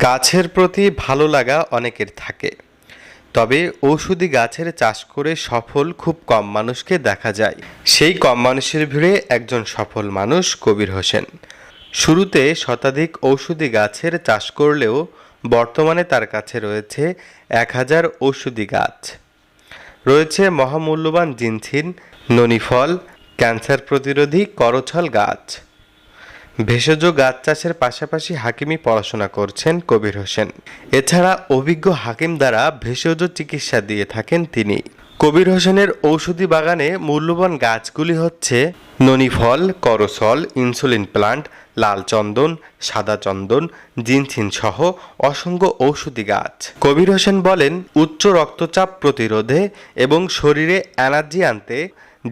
গাছের প্রতি ভালো লাগা অনেকের থাকে। তবে ঔষধি গাছের চাষ করে সফল খুব কম মানুষকে দেখা যায়। সেই কম মানুষের ভিড়ে একজন সফল মানুষ কবির হোসেন। শুরুতে শতাধিক ঔষধি গাছের চাষ করলেও বর্তমানে তার কাছে রয়েছে এক হাজার ঔষধি গাছ। রয়েছে মহামূল্যবান জিনছিন ননিফল, ক্যান্সার প্রতিরোধী করছল গাছ। ভেষজ গাছ চাষের পাশাপাশি হাকিমি পড়াশোনা করছেন কবির হোসেন। এছাড়া অভিজ্ঞ হাকিম দ্বারা ভেষজ চিকিৎসা দিয়ে থাকেন তিনি। কবির হোসেনের ঔষধি বাগানে মূল্যবান গাছগুলি হচ্ছে ননিফল, করসল, ইনসুলিন প্লান্ট, লাল চন্দন, সাদা চন্দন জিনছিন সহ অসংখ্য ঔষধি গাছ। কবির হোসেন বলেন, উচ্চ রক্তচাপ প্রতিরোধে এবং শরীরে এনার্জি আনতে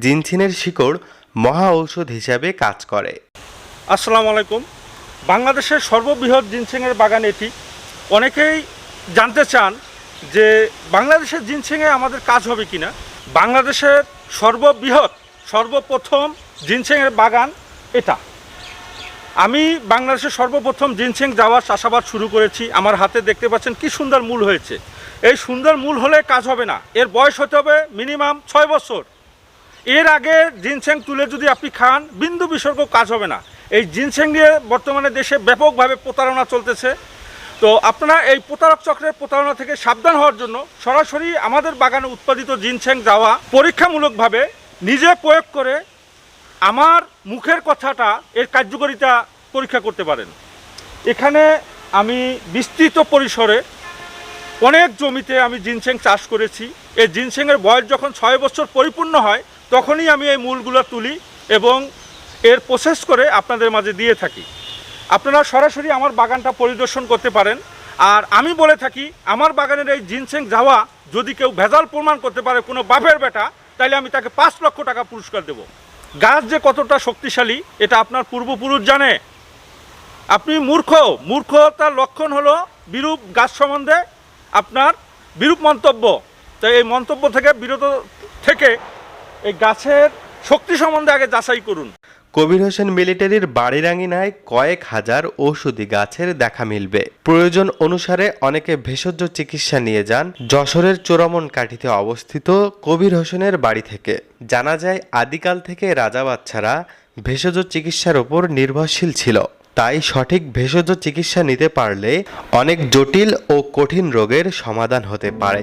জিনছিনের শিকড় মহা ঔষধ হিসাবে কাজ করে। আসসালামু আলাইকুম। বাংলাদেশের সর্ববৃহৎ জিনসেংয়ের বাগান এটি। অনেকেই জানতে চান যে বাংলাদেশের জিনসেংয়ে আমাদের কাজ হবে কিনা। বাংলাদেশের সর্ববৃহৎ, সর্বপ্রথম জিনসেংয়ের বাগান এটা। আমি বাংলাদেশের সর্বপ্রথম জিনসেং যাওয়ার চাষাবাদ শুরু করেছি। আমার হাতে দেখতে পাচ্ছেন কি সুন্দর মূল হয়েছে। এই সুন্দর মূল হলে কাজ হবে না। এর বয়স হতে হবে মিনিমাম ছয় বছর। এর আগে জিনসেং তুলে যদি আপনি খান, বিন্দু বিসর্গ কাজ হবে না। এই জিনসেং নিয়ে বর্তমানে দেশে ব্যাপকভাবে প্রতারণা চলতেছে। তো আপনারা এই প্রতারক চক্রের প্রতারণা থেকে সাবধান হওয়ার জন্য সরাসরি আমাদের বাগানে উৎপাদিত জিনসেং যাওয়া পরীক্ষামূলকভাবে নিজে প্রয়োগ করে আমার মুখের কথাটা এর কার্যকারিতা পরীক্ষা করতে পারেন। এখানে আমি বিস্তৃত পরিসরে অনেক জমিতে আমি জিনসেং চাষ করেছি। এই জিনসেংয়ের বয়স যখন ছয় বছর পরিপূর্ণ হয়, তখনই আমি এই মূলগুলো তুলি এবং এর প্রসেস করে আপনাদের মাঝে দিয়ে থাকি। আপনারা সরাসরি আমার বাগানটা পরিদর্শন করতে পারেন। আর আমি বলে থাকি, আমার বাগানের এই জিনসেং যাওয়া যদি কেউ ভেজাল প্রমাণ করতে পারে কোনো বাপের বেটা, তাহলে আমি তাকে পাঁচ লক্ষ টাকা পুরস্কার দেব। গাছ যে কতটা শক্তিশালী, এটা আপনার পূর্বপুরুষ জানে। আপনি মূর্খ, মূর্খতার লক্ষণ হলো বিরূপ গাছ সম্বন্ধে আপনার বিরূপ মন্তব্য। তাই এই মন্তব্য থেকে বিরত থেকে এই গাছের শক্তি সম্বন্ধে আগে যাচাই করুন। কবির হোসেন মিলিটারির বাড়ির আঙিনায় কয়েক হাজার ঔষধি গাছের দেখা মিলবে। প্রয়োজন অনুসারে অনেকে ভেষজ চিকিৎসা নিয়ে যান। যশোরের চোরামন কাঠিতে অবস্থিত কবির হোসেনের বাড়ি থেকে। জানা যায়, আদিকাল থেকে রাজা বাচ্চারা ভেষজ চিকিৎসার ওপর নির্ভরশীল ছিল। তাই সঠিক ভেষজ চিকিৎসা নিতে পারলে অনেক জটিল ও কঠিন রোগের সমাধান হতে পারে।